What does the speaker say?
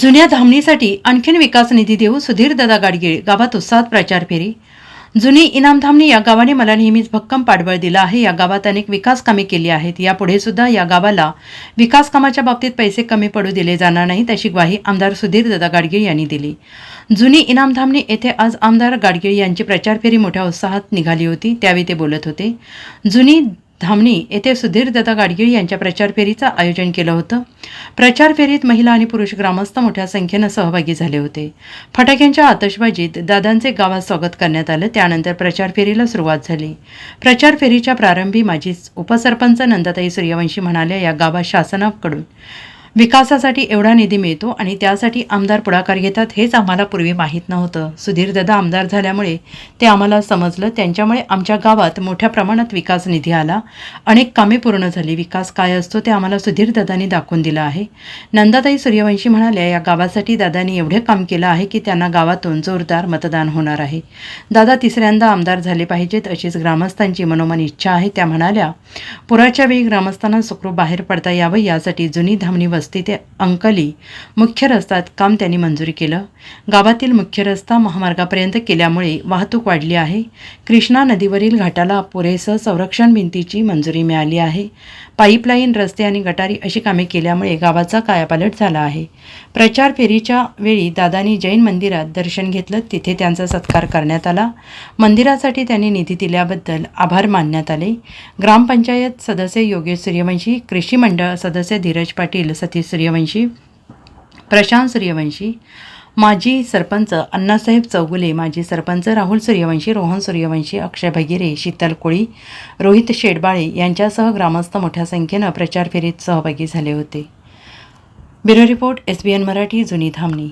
जुन्या धामणीसाठी आणखीन विकास निधी देऊ सुधीर दादा गाडगीळ गावात उत्साहात प्रचार फेरी. जुनी इनाम धामणी या गावाने मला नेहमीच भक्कम पाठबळ दिलं आहे. या गावात अनेक विकास कामे केली आहेत. यापुढे सुद्धा या गावाला विकास कामाच्या बाबतीत पैसे कमी पडू दिले जाणार नाहीत अशी ग्वाही आमदार सुधीर दादा गाडगीळ यांनी दिली. जुनी इनाम धामणी येथे आज आमदार गाडगीळ यांची प्रचार फेरी मोठ्या उत्साहात निघाली होती. त्यावेळी ते बोलत होते जुनी धामणी येथे सुधीर दत्ता गाडगीळ यांच्या प्रचार फेरीचं आयोजन केलं होतं. प्रचार फेरीत महिला आणि पुरुष ग्रामस्थ मोठ्या संख्येनं सहभागी झाले होते. फटाक्यांच्या आतषबाजीत दादांचे गावात स्वागत करण्यात आलं. त्यानंतर प्रचार फेरीला सुरुवात झाली. प्रचार फेरीच्या प्रारंभी माजी उपसरपंच नंदाताई सूर्यवंशी म्हणाल्या या गावात शासनाकडून विकासासाठी एवढा निधी मिळतो आणि त्यासाठी आमदार पुढाकार घेतात हेच आम्हाला पूर्वी माहीत नव्हतं. सुधीरदादा आमदार झाल्यामुळे ते आम्हाला समजलं. त्यांच्यामुळे आमच्या गावात मोठ्या प्रमाणात विकास निधी आला. अनेक कामे पूर्ण झाली. विकास काय असतो ते आम्हाला सुधीरदादांनी दाखवून दिलं आहे. नंदाताई सूर्यवंशी म्हणाल्या या गावासाठी दादांनी एवढे काम केलं आहे की त्यांना गावातून जोरदार मतदान होणार आहे. दादा तिसऱ्यांदा आमदार झाले पाहिजेत अशीच ग्रामस्थांची मनोमन इच्छा आहे. त्या म्हणाल्या पुराच्या वेळी ग्रामस्थांना सुखरूप बाहेर पडता यावं. यासाठी जुनी धामणी वस्तू ते अंकली मुख्य रस्त्यात काम त्यांनी मंजुरी केलं. गावातील मुख्य रस्ता महामार्गापर्यंत केल्यामुळे वाहतूक वाढली आहे. कृष्णा नदीवरील घाटाला पुरेसं संरक्षण भिंतीची मंजुरी मिळाली आहे. पाईपलाईन रस्ते आणि गटारी अशी कामे केल्यामुळे गावाचा कायापालट झाला आहे. प्रचार फेरीच्या वेळी दादांनी जैन मंदिरात दर्शन घेतलं. तिथे त्यांचा सत्कार करण्यात आला. मंदिरासाठी त्यांनी निधी दिल्याबद्दल आभार मानण्यात आले. ग्रामपंचायत सदस्य योगेश सूर्यवंशी कृषी मंडळ सदस्य धीरज पाटील विद्यार्थी सूर्यवंशी प्रशांत सूर्यवंशी माजी सरपंच अण्णासाहेब चौगुले माजी सरपंच राहुल सूर्यवंशी रोहन सूर्यवंशी अक्षय भगिरे शीतल कोळी रोहित शेडबाळे यांच्यासह ग्रामस्थ मोठ्या संख्येनं प्रचार फेरीत सहभागी झाले होते. Bureau report S B N Marathi Juni Dhamani.